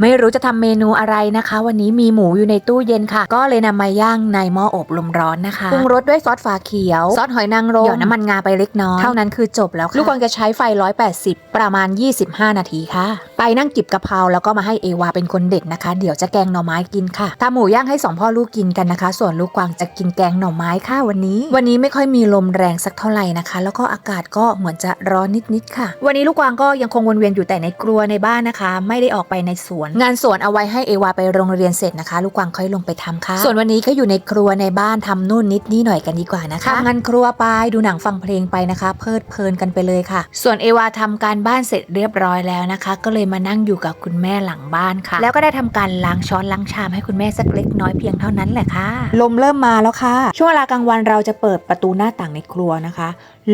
ไม่รู้จะทำเมนูอะไรนะคะ วันนี้มีหมูอยู่ในตู้เย็นค่ะ ก็เลยนำมาย่างในหม้ออบลมร้อนนะคะปรุงรสด้วยซอสฝาเขียว ซอสหอยนางรมหยอดน้ำมันงาไปเล็กน้อยเท่านั้นคือจบแล้วค่ะลูกกวางจะใช้ไฟ 180 ประมาณ 25 นาทีค่ะไปนั่งจิบกะเพราแล้วก็มาให้เอวาเป็นคนเด็ดนะคะ เดี๋ยวจะแกงหน่อไม้กินค่ะทำหมูย่างให้สองพ่อลูกกินกันนะคะ ส่วนลูกกวางจะกินแกงหน่อไม้ค่ะวันนี้ วันนี้ไม่ค่อยมีลมแรงสักเท่าไหร่นะคะ แล้วก็อากาศก็เหมือนจะร้อนนิดๆค่ะ วันนี้ลูกกวางก็ยังคงวนเวียนอยู่แต่ในครัวในบ้านนะคะ ไม่ได้ออกไปในสวน งานสวนเอาไว้ให้เอวาไปโรงเรียนเสร็จนะคะ ลูกกวางค่อยลงไปทำค่ะ ส่วนวันนี้ก็อยู่ในครัวในบ้านทำนู่นนิดนี่หน่อยกันดีกว่านะคะทำงานครัวไปดูหนังฟังเพลงไปนะคะ เพลิดเพลินกันไปเลยค่ะ ส่วนเอวาทำการบ้านเสร็จเรียบร้อยแล้วนะคะ ก็เลยมานั่งอยู่กับคุณแม่หลังบ้านค่ะ แล้วก็ได้ทำการล้างช้อนล้างชามให้คุณแม่สักเล็กน้อยเพียงเท่านั้นแหละค่ะ ลมเริ่มมาแล้วค่ะ ช่วงเวลากลางวันเราจะเปิดประตูหน้าต่างในครัวนะคะ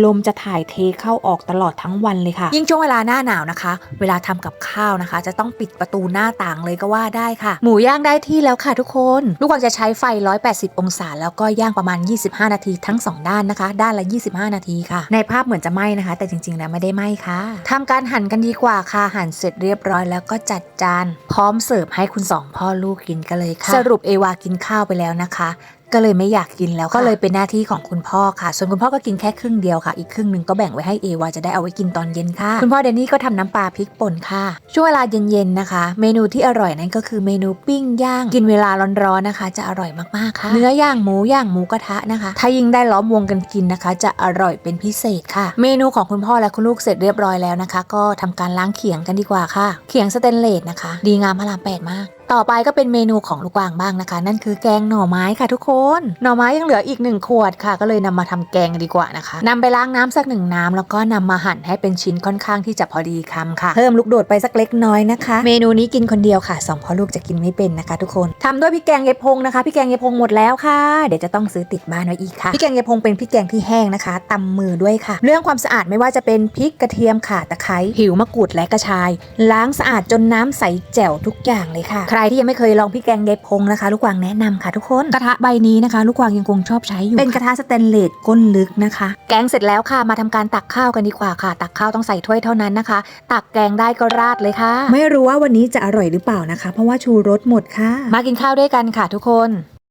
ลมจะถ่ายเทเข้าออกตลอดทั้งวันเลยค่ะ ยิ่งช่วงเวลาหน้าหนาวนะคะ เวลาทำกับข้าวนะคะ จะต้องปิดประตูหน้าต่างเลยก็ว่าได้ค่ะ หมูย่างได้ที่แล้วค่ะทุกคน ลูกกวางจะใช้ไฟ 180 องศา แล้วก็ย่างประมาณ 25 นาทีทั้ง 2 ด้านนะคะ ด้านละ 25 นาทีค่ะ ในภาพเหมือนจะไหม้นะคะ แต่จริงๆแล้วไม่ได้ไหม้ค่ะทำการหั่นกันดีกว่าค่ะหั่นเสร็จเรียบร้อยแล้วก็จัดจาน พร้อมเสิร์ฟให้คุณสองพ่อลูกกินกันเลยค่ะ สรุปเอวากินข้าวไปแล้วนะคะ ก็เลยไม่อยากกินแล้วก็เลยเป็นหน้าที่ของคุณพ่อค่ะ ส่วนคุณพ่อก็กินแค่ครึ่งเดียวค่ะ อีกครึ่งหนึ่งก็แบ่งไว้ให้เอวาจะได้เอาไว้กินตอนเย็นค่ะ คุณพ่อเดนนี่ก็ทำน้ำปลาพริกป่นค่ะ ช่วงเวลาเย็นๆนะคะ เมนูที่อร่อยนั่นก็คือเมนูปิ้งย่าง กินเวลาร้อนๆนะคะ จะอร่อยมากๆค่ะ เนื้อย่างหมูย่างหมูกระทะนะคะ ถ้ายิ่งได้ล้อมวงกันกินนะคะ จะอร่อยเป็นพิเศษค่ะ เมนูของคุณพ่อและคุณลูกเสร็จเรียบร้อยแล้วนะคะ ก็ทำการล้างเขียงกันดีกว่าค่ะ เขียงสเตนเลสนะคะ ดีงามพระรามแปดมาก ต่อไปก็เป็นเมนูของลูกกวางบ้างนะคะ นั่นคือแกงหน่อไม้ค่ะทุกคน หน่อไม้ยังเหลืออีกหนึ่งขวดค่ะ ก็เลยนำมาทำแกงดีกว่านะคะนำไปล้างน้ำสักหนึ่งน้ำแล้วก็นำมาหั่นให้เป็นชิ้นค่อนข้างที่จะพอดีคำค่ะ เพิ่มลูกโดดไปสักเล็กน้อยนะคะ เมนูนี้กินคนเดียวค่ะสองพ่อลูกจะกินไม่เป็นนะคะ ทุกคนทำด้วยพริกแกงเยพงนะคะพริกแกงเยพงหมดแล้วค่ะ เดี๋ยวจะต้องซื้อติดบ้านไว้อีกค่ะพริกแกงเยพงเป็นพริกแกงที่แห้งนะคะตำมือด้วยค่ะ เรื่องความสะอาดไม่ว่าจะเป็นพริกกระเทียมข่าตะไคร้ผิวมะกรูดและกระชาย ล้างสะอาดจนน้ำใสแจ๋วทุกอย่างเลยค่ะรที่ยังไม่เคยลองพริกแกงยายพงนะคะ ลูกกวางแนะนำค่ะทุกคน กระทะใบนี้นะคะ ลูกกวางยังคงชอบใช้อยู่ เป็นกระทะสแตนเลสก้นลึกนะคะ แกงเสร็จแล้วค่ะมาทำการตักข้าวกันดีกว่าค่ะ ตักข้าวต้องใส่ถ้วยเท่านั้นนะคะ ตักแกงได้ก็ราดเลยค่ะ ไม่รู้ว่าวันนี้จะอร่อยหรือเปล่านะคะ เพราะว่าชูรสหมดค่ะ มากินข้าวด้วยกันค่ะทุกคน